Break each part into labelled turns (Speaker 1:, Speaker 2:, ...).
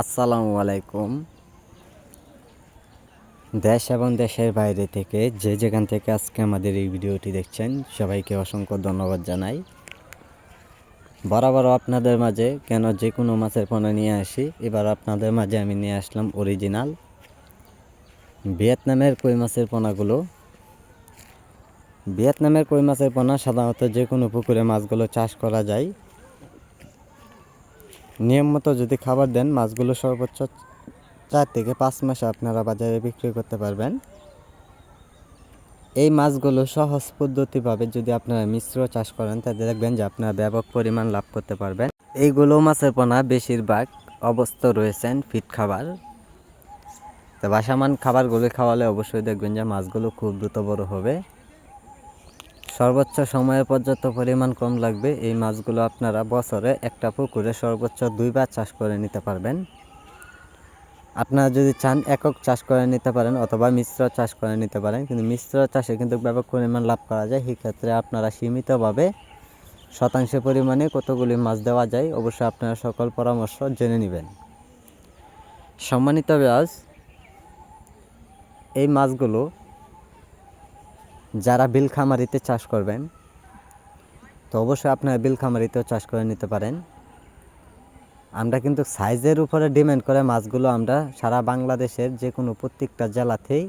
Speaker 1: আসসালামু আলাইকুম। দেশ এবং দেশের বাইরে থেকে যে যেখান থেকে আজকে আমাদের এই ভিডিওটি দেখছেন, সবাইকে অসংখ্য ধন্যবাদ জানাই। বরাবর আপনাদের মাঝে কেন যে কোনো মাছের পোনা নিয়ে আসি, এবার আপনাদের মাঝে আমি নিয়ে আসলাম অরিজিনাল ভিয়েতনামের কই মাছের পোনাগুলো। ভিয়েতনামের কই মাছের পোনা সাধারণত যে কোনো পুকুরে মাছগুলো চাষ করা যায়। নিয়ম মতো যদি খাবার দেন, মাছগুলো সর্বোচ্চ চার থেকে পাঁচ মাসে আপনারা বাজারে বিক্রি করতে পারবেন। এই মাছগুলো সহজ পদ্ধতিভাবে যদি আপনারা মিশ্র চাষ করেন, তাহলে দেখবেন যে আপনারা ব্যাপক পরিমাণ লাভ করতে পারবেন। এইগুলো মাছের পোনা বেশিরভাগ অবস্থ রয়েছেন ফিট খাবার। তো বাসামান খাবারগুলো খাওয়ালে অবশ্যই দেখবেন যে মাছগুলো খুব দ্রুত বড় হবে। সর্বোচ্চ সময়ে পর্যাপ্ত পরিমাণ কম লাগবে। এই মাছগুলো আপনারা বছরে একটা পুকুরে সর্বোচ্চ দুইবার চাষ করে নিতে পারবেন। আপনারা যদি চান একক চাষ করে নিতে পারেন অথবা মিশ্র চাষ করে নিতে পারেন, কিন্তু মিশ্র চাষে কিন্তু ব্যাপক পরিমাণ লাভ করা যায়। সেক্ষেত্রে আপনারা সীমিতভাবে শতাংশ পরিমাণে কতগুলি মাছ দেওয়া যায়, অবশ্যই আপনারা সকল পরামর্শ জেনে নেবেন। সম্মানিত ব্যাস এই মাছগুলো যারা বিল খামারিতে চাষ করবেন, তো অবশ্যই আপনারা বিল খামারিতেও চাষ করে নিতে পারেন। আমরা কিন্তু সাইজের উপরে ডিমান্ড করে মাছগুলো আমরা সারা বাংলাদেশের যে কোনো প্রত্যেকটা জেলাতেই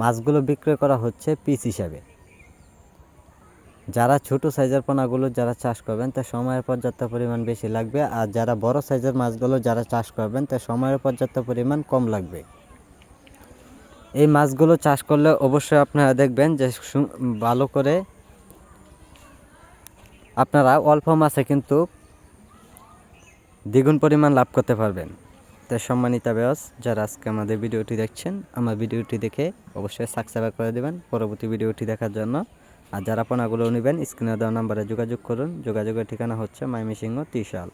Speaker 1: মাছগুলো বিক্রয় করা হচ্ছে পিস হিসাবে। যারা ছোট সাইজের পোনাগুলো যারা চাষ করবেন তার সময়ের পর্যাপ্ত পরিমাণ বেশি লাগবে, আর যারা বড় সাইজের মাছগুলো যারা চাষ করবেন তার সময়ের পর্যাপ্ত পরিমাণ কম লাগবে। এই মাছগুলো চাষ করলে অবশ্যই আপনারা দেখবেন যে ভালো করে আপনারা অল্প মাছে কিন্তু দ্বিগুণ পরিমাণ লাভ করতে পারবেন। তাই সম্মানিত ব্যস যারা আজকে আমাদের ভিডিওটি দেখছেন, আমার ভিডিওটি দেখে অবশ্যই সাবস্ক্রাইব করে দেবেন পরবর্তী ভিডিওটি দেখার জন্য। আর যারা পোনাগুলো নেবেন স্ক্রিনে দেওয়া নাম্বারে যোগাযোগ করুন। যোগাযোগের ঠিকানা হচ্ছে মাইমিসিংহ ত্রিশাল।